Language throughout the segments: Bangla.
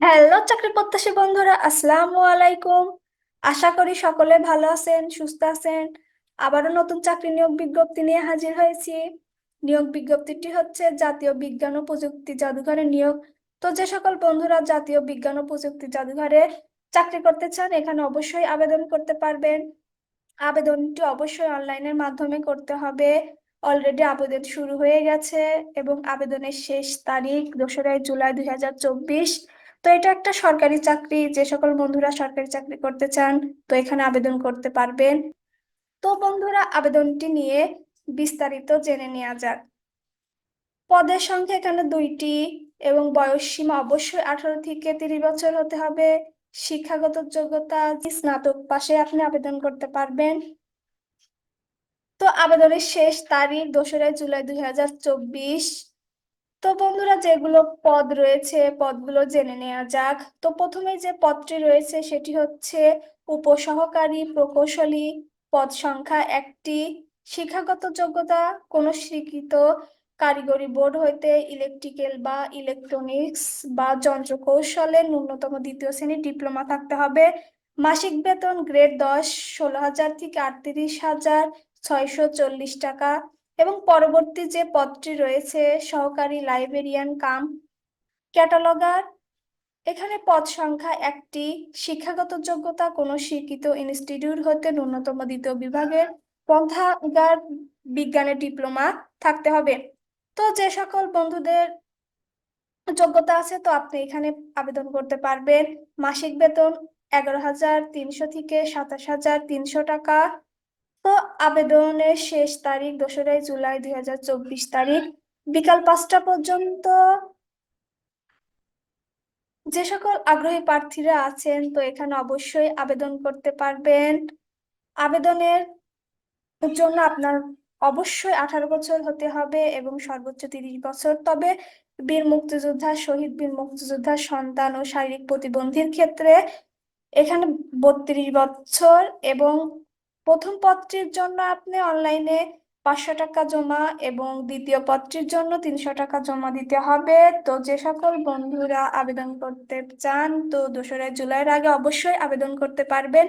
হ্যালো চাকরি প্রত্যাশী বন্ধুরা, আসসালামু আলাইকুম। আশা করি সকলে ভালো আছেন, সুস্থ আছেন। আবারও নতুন চাকরি নিয়োগ বিজ্ঞপ্তি নিয়ে হাজির হয়েছি। নিয়োগ বিজ্ঞপ্তিটি হচ্ছে জাতীয় বিজ্ঞান ও প্রযুক্তি জাদুঘরে নিয়োগ। তো যে সকল বন্ধুরা জাতীয় বিজ্ঞান ও প্রযুক্তি জাদুঘরে চাকরি করতে চান, এখানে অবশ্যই আবেদন করতে পারবেন। আবেদনটি অবশ্যই অনলাইনের মাধ্যমে করতে হবে। অলরেডি আবেদন শুরু হয়ে গেছে এবং আবেদনের শেষ তারিখ দোসরা জুলাই দুই হাজার চব্বিশ। তো এটা একটা সরকারি চাকরি, যে সকল বন্ধুরা সরকারি চাকরি করতে চান, তো এখানে আবেদন করতে পারবেন। তো বন্ধুরা, আবেদনটি নিয়ে বিস্তারিত জেনে নেওয়া যাক। পদের সংখ্যা এখানে দুইটি এবং বয়স সীমা অবশ্যই আঠারো থেকে তিরিশ বছর হতে হবে। শিক্ষাগত যোগ্যতা, স্নাতক পাশে আপনি আবেদন করতে পারবেন। তো আবেদনের শেষ তারিখ দোসরা জুলাই দুই হাজার চব্বিশ। তো বন্ধুরা যেগুলো পদ রয়েছে, পদগুলো জেনে নেওয়া যাক। তো প্রথমে যে পদটি রয়েছে সেটি হচ্ছে উপসহকারী প্রকৌশলী পদ সংখ্যা একটি। শিক্ষাগত যোগ্যতা, কোনো স্বীকৃত কারিগরি বোর্ড হইতে ইলেকট্রিক্যাল বা ইলেকট্রনিক্স বা যন্ত্র কৌশলে ন্যূনতম দ্বিতীয় শ্রেণির ডিপ্লোমা থাকতে হবে। মাসিক বেতন গ্রেড দশ, ষোলো হাজার থেকে আটত্রিশ হাজার, ছয়শো চল্লিশ টাকা। এবং পরবর্তী যে পদটি রয়েছে, সহকারী লাইব্রেরিয়ান কাম ক্যাটালগার, এখানে পদ সংখ্যা একটি। শিক্ষাগত যোগ্যতা কোনো স্বীকৃত ইনস্টিটিউট হতে ন্যূনতম দ্বিতীয় বিভাগের পন্থাগার বিজ্ঞানের ডিপ্লোমা থাকতে হবে। তো যে সকল বন্ধুদের যোগ্যতা আছে, তো আপনি এখানে আবেদন করতে পারবেন। মাসিক বেতন এগারো হাজার তিনশো থেকে সাতাশ হাজার তিনশো টাকা। আবেদনের শেষ তারিখ দোসরা জুলাই দুই হাজার চব্বিশ তারিখ বিকাল পাঁচটা পর্যন্ত। যে সকল আগ্রহী প্রার্থীরা আছেন, তো এখানে অবশ্যই আবেদন করতে পারবেন। আবেদনের জন্য আপনার অবশ্যই আঠারো বছর হতে হবে এবং সর্বোচ্চ তিরিশ বছর। তবে বীর মুক্তিযোদ্ধা, শহীদ বীর মুক্তিযোদ্ধার সন্তান ও শারীরিক প্রতিবন্ধীর ক্ষেত্রে এখানে বত্রিশ বছর এবং প্রথম পত্রের জন্য আপনি অনলাইনে পাঁচশো টাকা জমা এবং দ্বিতীয় পত্রের জন্য তিনশো টাকা জমা দিতে হবে। তো যে সকল বন্ধুরা আবেদন করতে চান, তো দোসরা জুলাইয়ের আগে অবশ্যই আবেদন করতে পারবেন।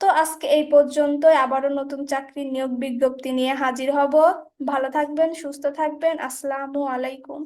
তো আজকে এই পর্যন্ত আবারও নতুন চাকরি নিয়োগ বিজ্ঞপ্তি নিয়ে হাজির হব। ভালো থাকবেন, সুস্থ থাকবেন, আসসালামু আলাইকুম।